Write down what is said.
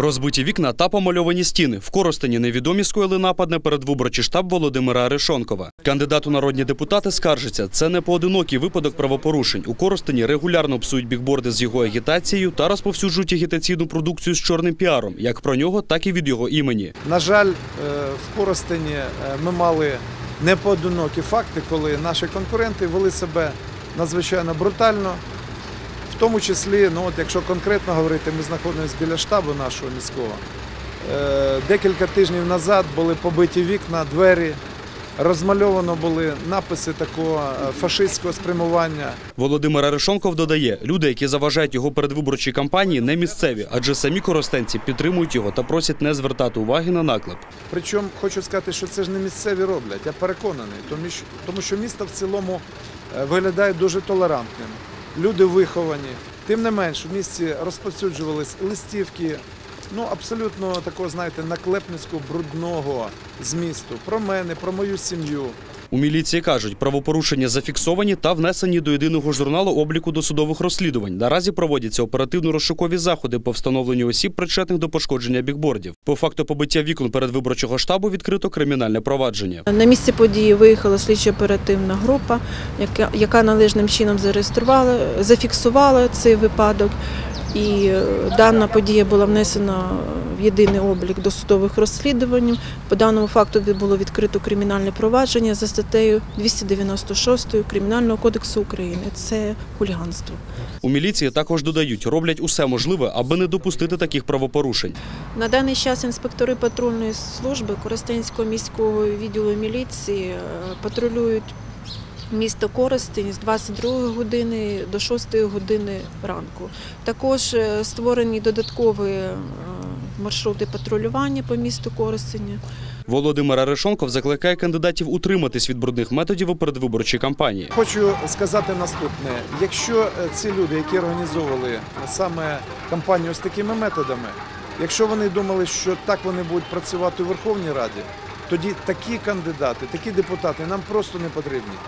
Розбиті вікна та помальовані стіни. В Коростені невідомі скоїли напад на передвиборчий штаб Володимира Арешонкова. Кандидат у народні депутати скаржиться, це не поодинокий випадок правопорушень. У Коростені регулярно псують бікборди з його агітацією та розповсюджують агітаційну продукцію з чорним піаром, як про нього, так і від його імені. На жаль, е, в Коростені е, ми мали непоодинокі факти, коли наші конкуренти вели себе надзвичайно брутально. В тому числі, ну от якщо конкретно говорити, ми знаходимося біля штабу нашого міського. Е, Декілька тижнів назад були побиті вікна, двері, розмальовано були написи такого е, фашистського спрямування. Володимир Арешонков додає, люди, які заважають його передвиборчій кампанії, не місцеві, адже самі коростенці підтримують його та просять не звертати уваги на наклеп. Причому хочу сказати, що це ж не місцеві роблять, я переконаний, тому що, місто в цілому е, виглядає дуже толерантним. Люди виховані. Тим не менш, в місті розповсюджувались листівки, ну абсолютно такого, знаєте, наклепницького брудного змісту про мене, про мою сім'ю. У міліції кажуть, правопорушення зафіксовані та внесені до єдиного журналу обліку досудових розслідувань. Наразі проводяться оперативно-розшукові заходи по встановленню осіб, причетних до пошкодження бікбордів. По факту побиття вікон передвиборчого штабу відкрито кримінальне провадження. На місце події виїхала слідчо-оперативна група, яка належним чином зареєструвала, зафіксувала цей випадок. І е, дана подія була внесена в єдиний облік досудових розслідувань. По даному факту було відкрито кримінальне провадження за статтею 296 Кримінального кодексу України. Це хуліганство. У міліції також додають, роблять усе можливе, аби не допустити таких правопорушень. На даний час інспектори патрульної служби Коростенського міського відділу міліції е, патрулюють місто Коростень з 22 години до 6 години ранку. Також е, створені додаткові е, маршрути патрулювання по місту Коростеня. Володимир Арешонков закликає кандидатів утриматись від брудних методів у передвиборчій кампанії. Хочу сказати наступне: якщо е, ці люди, які організовували саме кампанію з такими методами, якщо вони думали, що так вони будуть працювати у Верховній Раді, тоді такі кандидати, такі депутати нам просто не потрібні.